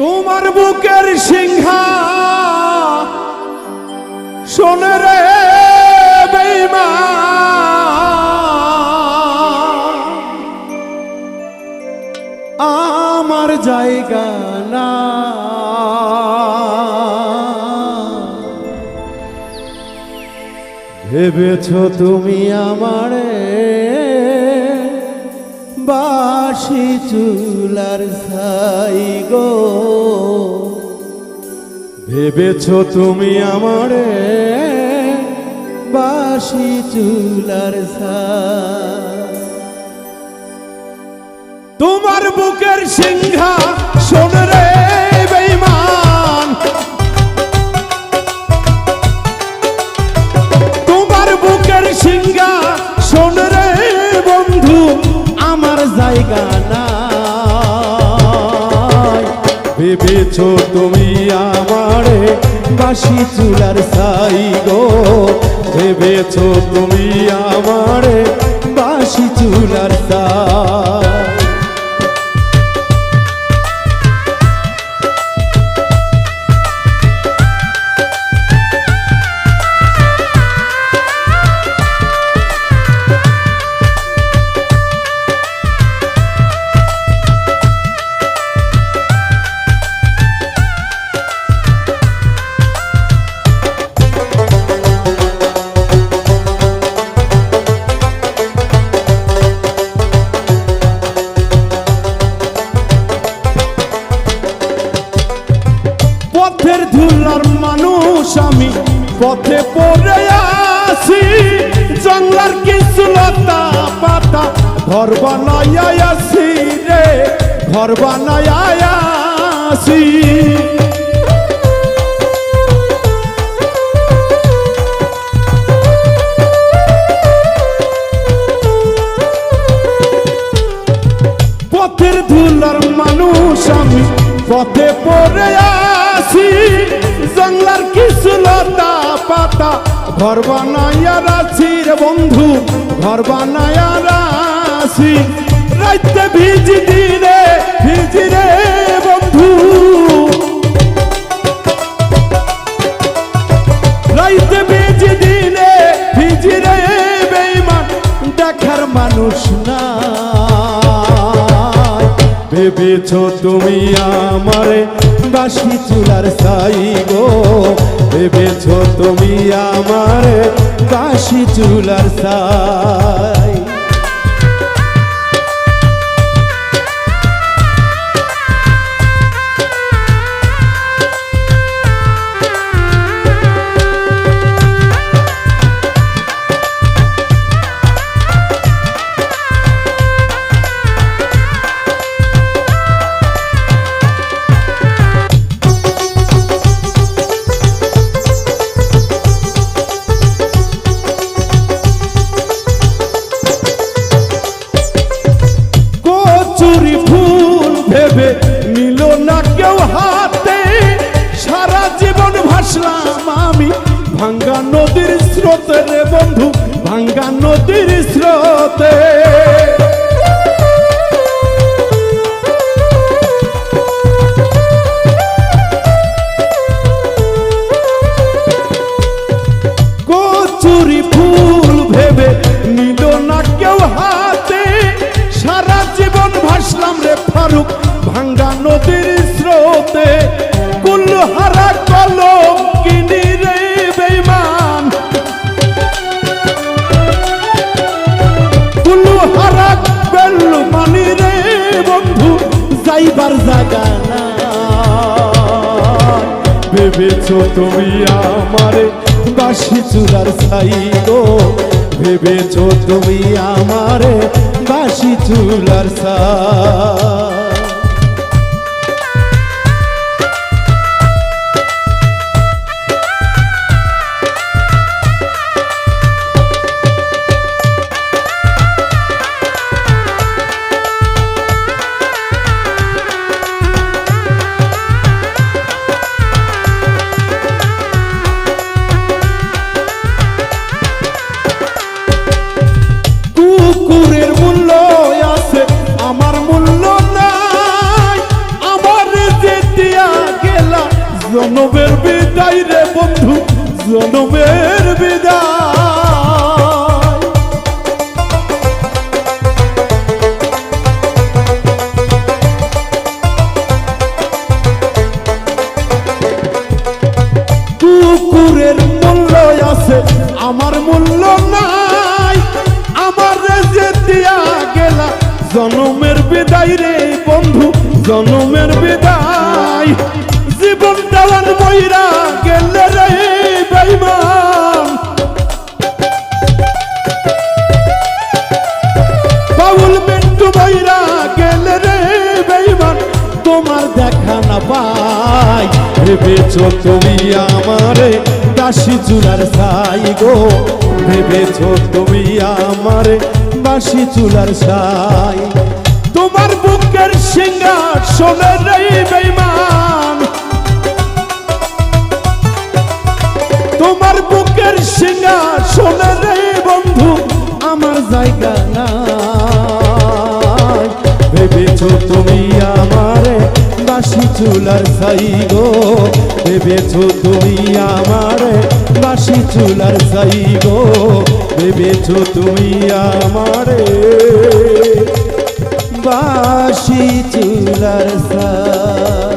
তোমার বুকের সিংহা। শোনে রে বেমা আমার জায়গা না। ভেবেছ তুমি আমারে? বাসি চুলার ছাই গো। ভেবেছ তুমি আমারে? বাসি চুলার তোমার বুকের সিংহা শোন রে তোমার বুকের সিংহা শোন রে বন্ধু, আমার জায়গা না ভেবেছ তুমি বাসি চুলার সাই গো। ভেবেছ তুমি আমারে বাসি চুলার সাই ধুলার মানুষ আমি। পথে পড়ে আসি জঙ্গলার কিছু লতা পাতা। ঘর বানায় আসি রে, ঘর বানায় আসি পথের ধুলার মানুষ আমি। পথে পড়ে আসি জঙ্গলার কিছু লতা পাতা। ঘর বানাইয়া রাছি রে বন্ধু, ঘর বানাইয়া রাছি রাইতে ভিজি দিনে, ভিজি রে বন্ধু। রাইতে ভিজি দিনে, ভিজি রে বেইমান দেখার মানুষ না ভেবেছ তুমি আমারে বাসি চুলার সাই গো। ভেবেছ তুমি আমার কাশি চুলার সাই কচুরি ফুল ভেবে নিল না কেউ হাতে। সারা জীবন ভাসলাম আমি। ভাঙ্গা নদীর স্রোতে রে বন্ধু, ভাঙ্গা নদীর স্রোতে। ভেবেছ তুমি আমারে? বাসি চুলার সাই গো। ভেবেছো তুমি আমারে? বাসি চুলার ছাই। জনমের বিদায় কুকুরের মূল্য আছে, আমার মূল্য নাই। আমার যে দিয়া গেলা, জনমের বিদায় রে বন্ধু, জনমের বিদায়। জীবন দেওয়ান বইরা গেলে রে গেলে রে বেইমান তোমার দেখা না পাই। ভেবেছ তুমি আমারে দাসী চুলার সাই গো। ভেবেছ তুমি আমারে বাসি চুলার সাই তোমার বুকের শোনে রে বেইমান সিঙ্গার শোনে রে বন্ধু, আমার জায়গা নাই। ভেবেছ তুমি আমারে বাসি চুলার সাই গো? ভেবেছ তুমি আমারে বাসি চুলার সাই গো? ভেবেছ তুমি আমারে বাসি চুলার সাই